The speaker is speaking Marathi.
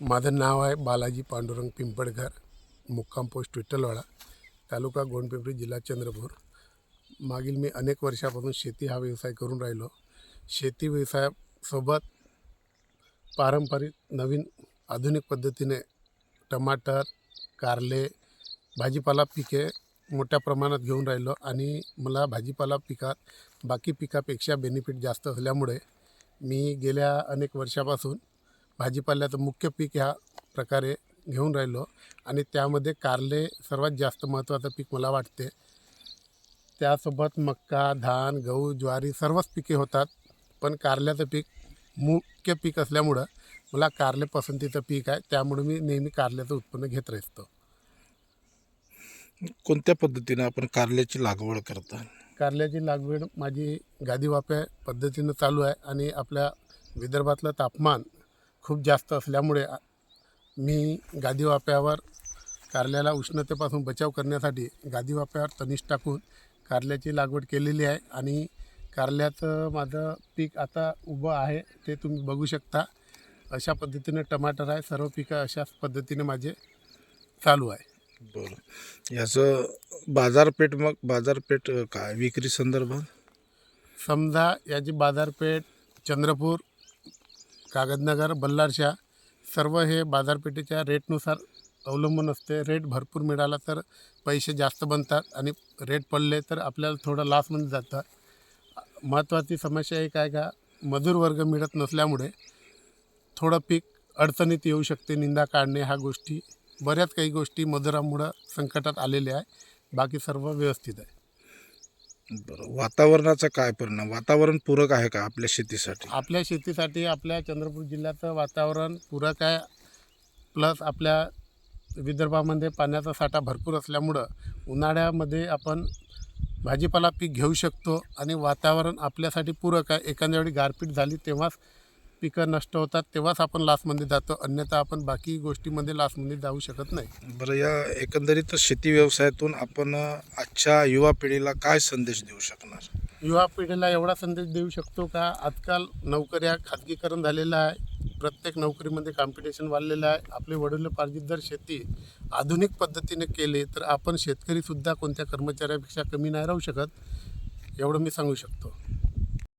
माझं नाव आहे बालाजी पांडुरंग पिंपळकर मुक्काम पोस्ट विठ्ठलवाडा तालुका गोंडपिंपरी जिल्हा चंद्रपूर. मागील मी अनेक वर्षापासून शेती हा व्यवसाय करून राहिलो. शेती व्यवसायासोबत पारंपरिक नवीन आधुनिक पद्धतीने टमाटर कारले भाजीपाला पिके मोठ्या प्रमाणात घेऊन राहिलो आणि मला भाजीपाला पिकात बाकी पिकापेक्षा बेनिफिट जास्त असल्यामुळे मी गेल्या अनेक वर्षापासून भाजीपाल्याचं मुख्य पीक ह्या प्रकारे घेऊन राहिलो आणि त्यामध्ये कारले सर्वात जास्त महत्त्वाचं पीक मला वाटते. त्यासोबत मक्का धान गहू ज्वारी सर्वच पिके होतात. पण कारल्याचं पीक मुख्य पीक असल्यामुळं मला कारले पसंतीचं पीक आहे. त्यामुळे मी नेहमी कारल्याचं उत्पन्न घेत राहतो. कोणत्या पद्धतीनं आपण कारल्याची लागवड करता? कारल्याची लागवड माझी गादीवाप्या पद्धतीनं चालू आहे आणि आपल्या विदर्भातलं तापमान खूप जास्त असल्यामुळे मी गादीवाप्यावर कारल्याला उष्णतेपासून बचाव करण्यासाठी गादीवाप्यावर तनिष टाकून कारल्याची लागवड केलेली आहे आणि कारल्याचं माझं पीक आता उभं आहे ते तुम्ही बघू शकता. अशा पद्धतीनं टमाटर आहे सर्व पिकं अशाच पद्धतीने माझे चालू आहे. बरं. याचं बाजारपेठ मग बाजारपेठ काय विक्री संदर्भात? समजा याची बाजारपेठ चंद्रपूर कागदनगर बल्लारशा सर्व हे बाजारपेठेच्या रेटनुसार अवलंबून असते. रेट भरपूर मिळाला तर पैसे जास्त बनतात आणि रेट पडले तर आपल्याला थोडं लासमध्ये जातं. महत्त्वाची समस्या एक आहे का मजूर वर्ग मिळत नसल्यामुळे थोडं पीक अडचणीत येऊ शकते निंदा काढणे ह्या गोष्टी बऱ्याच काही गोष्टी मजुरामुळं संकटात आलेल्या आहे. बाकी सर्व व्यवस्थित आहे. बरं वातावरणाचा काय परिणाम? वातावरण पूरक आहे का आपल्या शेतीसाठी? आपल्या शेतीसाठी आपल्या चंद्रपूर जिल्ह्याचं वातावरण पूरक आहे. प्लस आपल्या विदर्भामध्ये पाण्याचा साठा भरपूर असल्यामुळं उन्हाळ्यामध्ये आपण भाजीपाला पीक घेऊ शकतो आणि वातावरण आपल्यासाठी पूरक आहे. एखाद्या वेळी गारपीट झाली तेव्हाच पिकं नष्ट होतात तेव्हाच आपण लासमध्ये जातो. अन्यथा आपण बाकी गोष्टीमध्ये लासमध्ये जाऊ शकत नाही. बरं या एकंदरीत शेती व्यवसायातून आपण आजच्या युवा पिढीला काय संदेश देऊ शकणार? युवा पिढीला एवढा संदेश देऊ शकतो का? आजकाल नोकऱ्या खाजगीकरण झालेलं आहे. प्रत्येक नोकरीमध्ये कॉम्पिटिशन वाढलेलं आहे. आपले वडिलोपार्जित जर शेती आधुनिक पद्धतीने केली तर आपण शेतकरीसुद्धा कोणत्या कर्मचाऱ्यापेक्षा कमी नाही राहू शकत? एवढं मी सांगू शकतो.